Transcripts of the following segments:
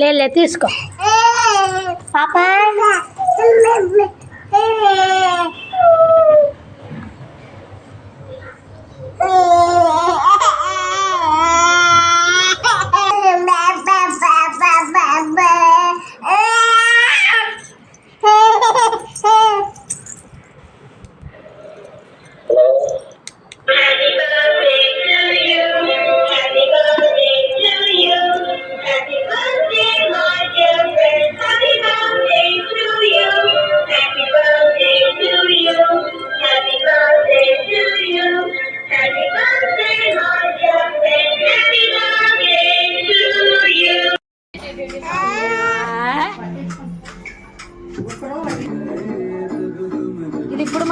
లేలే తీసుకో. పాప.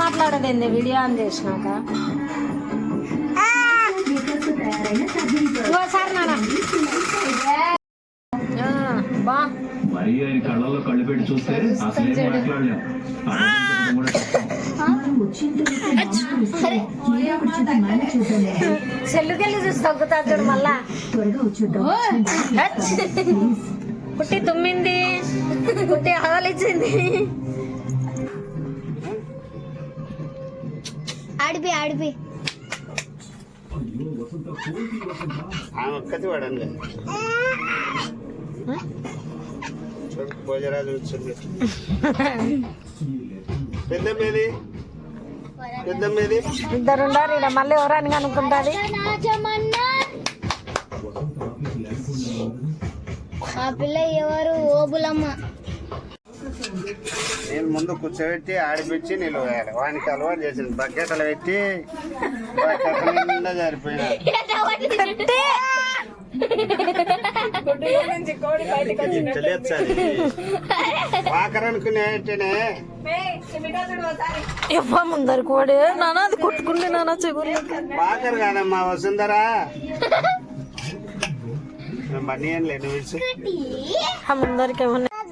మాట్లాడదేంది వీడియో ఆన్ చేసినాక. ఇంకోసారి నాన్న. ఆ, బా. మరి ఆయన కళ్ళల్లో కళ్ళు పెట్టి చూస్తే అసలు ఏం. చెల్లుకెళ్ళి చూసి తగ్గుతా చూడు మళ్ళా. కుట్టి తుమ్మింది. కుట్టి ఆవలిచ్చింది. ఆడిపి ఆడిపి. ఆమె ఒక్కటి వాడండి. భోజరాజు వచ్చింది పెద్ద మీది పెద్ద మీది ఇద్దరు ఉండారు ఇక్కడ మళ్ళీ ఎవరని అనుకుంటుంది? ఆ పిల్ల ఎవరు? ఓబులమ్మ. నేను ముందు కూర్చోబెట్టి ఆడిపించి నిలవేయాలి వానికి అలవాటు చేసింది బకెటలు పెట్టి నిండా అనుకునేటనే ఇవ్వ ముందరు కోడి. నాన్న అది కొట్టుకుంటే నాన్న చెగురు. వాకర్ కాదమ్మా వసుందరా మనీ ఏం లేదు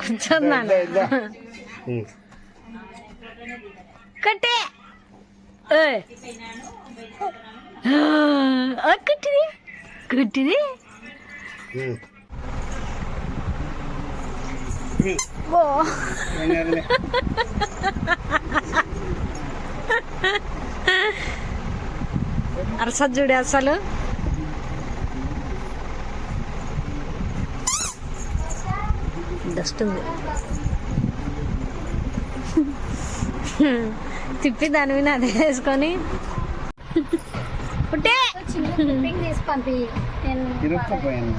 కూర్చొని నాన్న ఇద్దా, ఇద్దా. ఉం. కట్టే ఏయ్. అరసత్ చూడే అసలు. డస్ట్ ఉంది. తిప్పి దాని మీద అదే వేసుకొని. పుట్టే. పిక్ తీసి పంపి నేను ఇరుక్కుపోయాను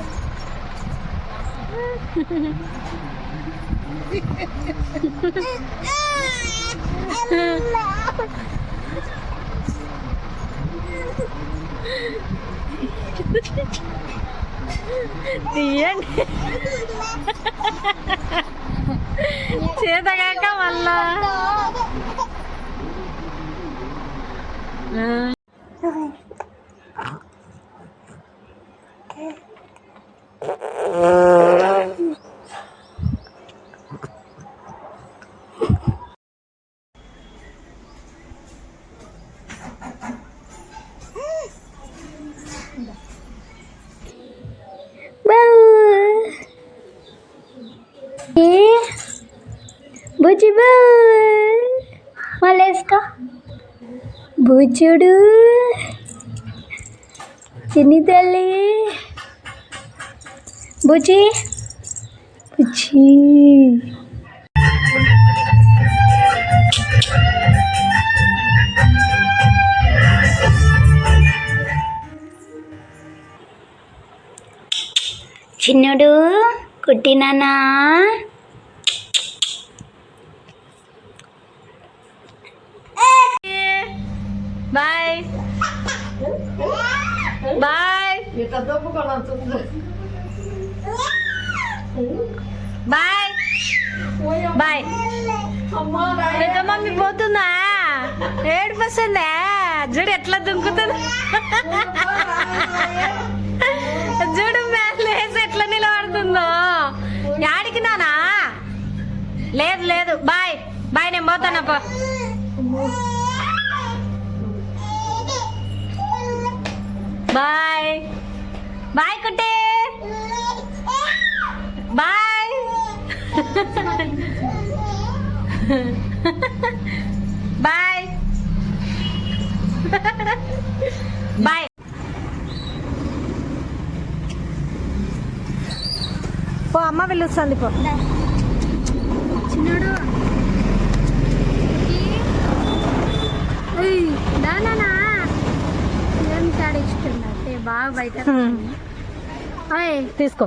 తీయండి చేతగాక మళ్ళా ఆ. బుజ్జి బూ మళ్ళీ వేసుకో కూర్చోడు చిన్ని తల్లి. బుజ్జి. బుజ్జి. చిన్నడు కుట్టినానా బాయ్ బాయ్ బాయ్ బాయ్ పెద్ద మమ్మీ పోతుందా? ఏడు వస్తుందా చూడు ఎట్లా దుంకుతుంది? చూడు లేసి ఎట్లా నిలబడుతుందో? యాడికి నానా? లేదు లేదు. బాయ్ బాయ్ నేను పోతానప్ప. బాయ్. బాయ్ కుట్టే. బాయ్. బాయ్. బాయ్. పో అమ్మ పిలుస్తుంది పో చిన్నడు దానా ఏం కాడిస్తున్నా అంటే బాగా బయట ఓయ్ తీసుకో.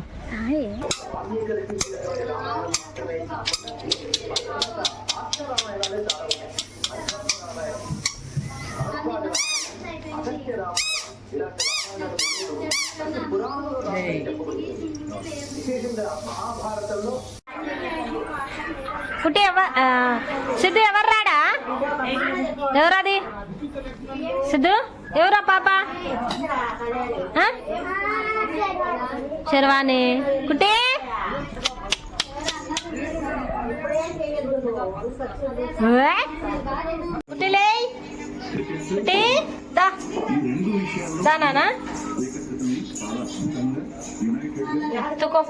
కుట్టి ఎవ సిద్ధు ఎవరు రాడా? ఎవరది? సిద్ధు? ఎవరా పాప? ఆ? శర్వాణి. కుట్టి! ఏ? కుట్టి లే. దా. దా నానా. ఎత్తుకో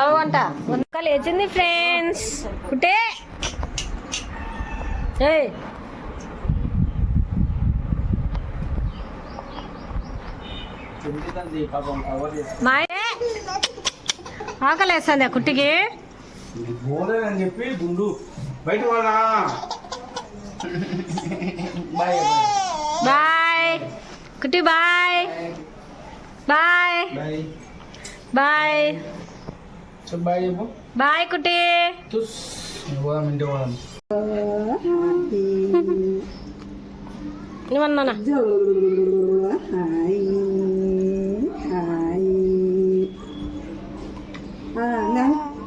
అవు లేచింది ఫ్రెండ్స్ కుట్టే! ఏయ్. మాయే. ఆకలేస్తుంది కుట్టికి. అని చెప్పి గుండు. బయట బాయ్. బాయ్. కుట్టి bye. Bye. Bye. Bye. Bye చెప్పు బాయ్ కుట్టి తుస్ పోదాం ఇంటికి పోదాం ఏమన్నానా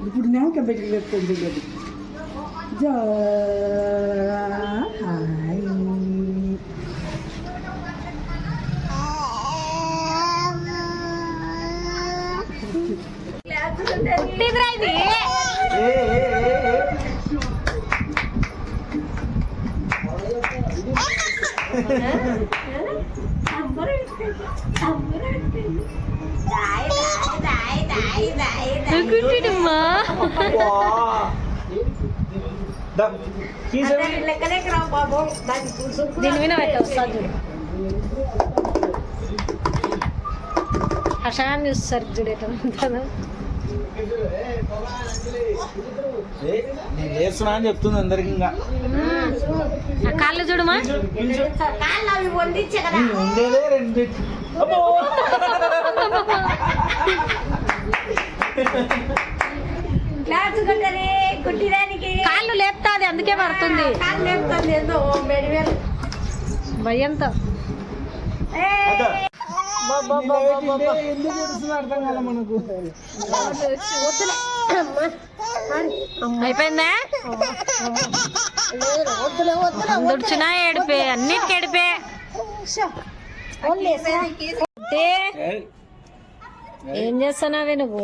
ఇప్పుడు నాక పెట్టి చెప్తుంది కదా జా హాయ్ కుట్టిదిరా ఇది దీని మీద పెట్ట వస్తాను చూడు. హర్షగాన్ని చూస్తారు చూడు ఎట్లా ఉంటుందో. నేను చేస్తున్నా అని చెప్తుంది అందరికి ఇంకా. కాళ్ళు చూడమా? ఉండేదే రెండు. అబ్బో కాళ్ళు లేపుతాది అందుకే పడుతుంది. భయంతో. అయిపోయిందా? దుడిచినా ఏడిపే అన్నిటికి ఏడిపే. ఏం చేస్తున్నావే నువ్వు?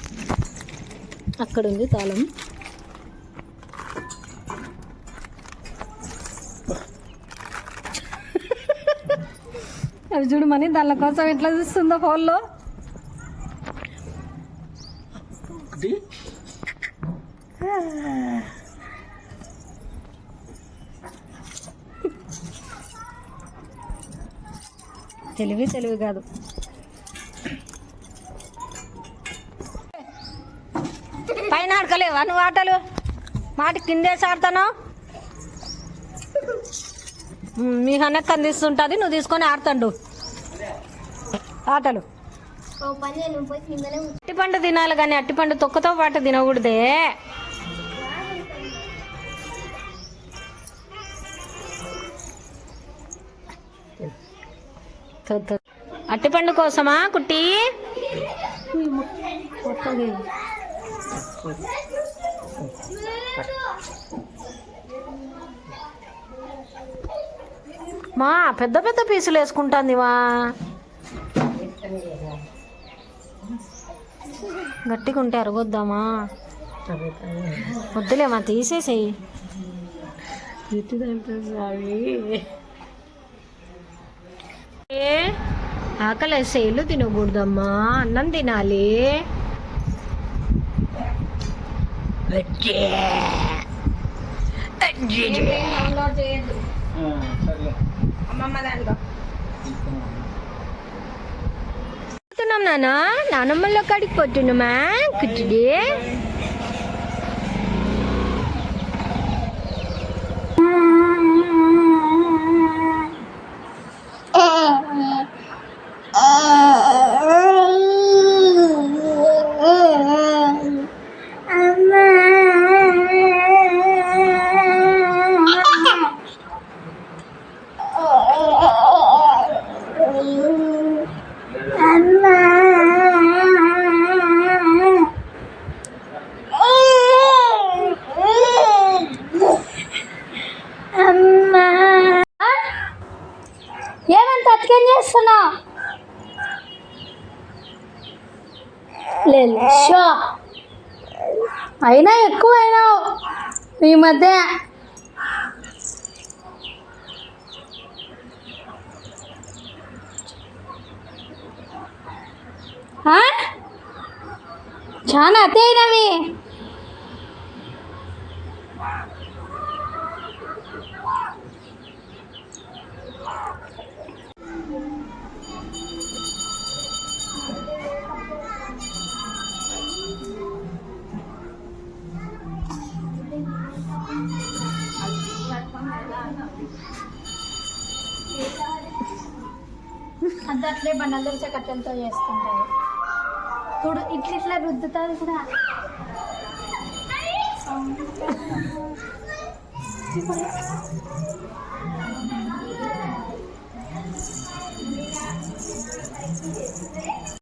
అక్కడ ఉంది తాళం. అవి చూడమని దాని కోసం ఎట్లా చూస్తుందో ఫోన్లో తెలివి తెలివి కాదు. పైన ఆడకలేవా నువ్వు ఆటలు మాట కిందేసి ఆడతాను మీ అన్నకు అందిస్తుంటుంది నువ్వు తీసుకొని ఆడుతాండు. ఆటలు. అట్టిపండు తినాలి కానీ అట్టిపండు తొక్కతో పాటు తినకూడదే. అట్టిపండు కోసమా కుట్టి? మా పెద్ద పెద్ద పీసులు వేసుకుంటుంది మా. గట్టిగా ఉంటే అరగొద్దామా? వద్దులే మా తీసేసేయి. ఏ ఆకలి సేలు తినకూడదమ్మా అన్నం తినాలి. పోతున్నాం నాన్న. నానమ్మలో కాడికి పోతున్నామా? కుట్టిడి? ಮತ್ತೆ ಹಾಂ छान आते आहे ना मी అంత అట్లే బండలు తెరిచే కట్టెలతో చేస్తుంటారు. చూడు ఇట్లా ఇట్లా రుద్దుతారు కూడా.